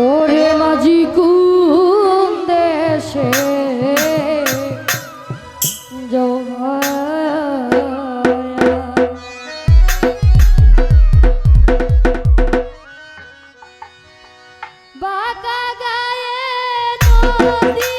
ওরে মাঝি কোন দেশে? জোহা বাঁকা গায়ে নদী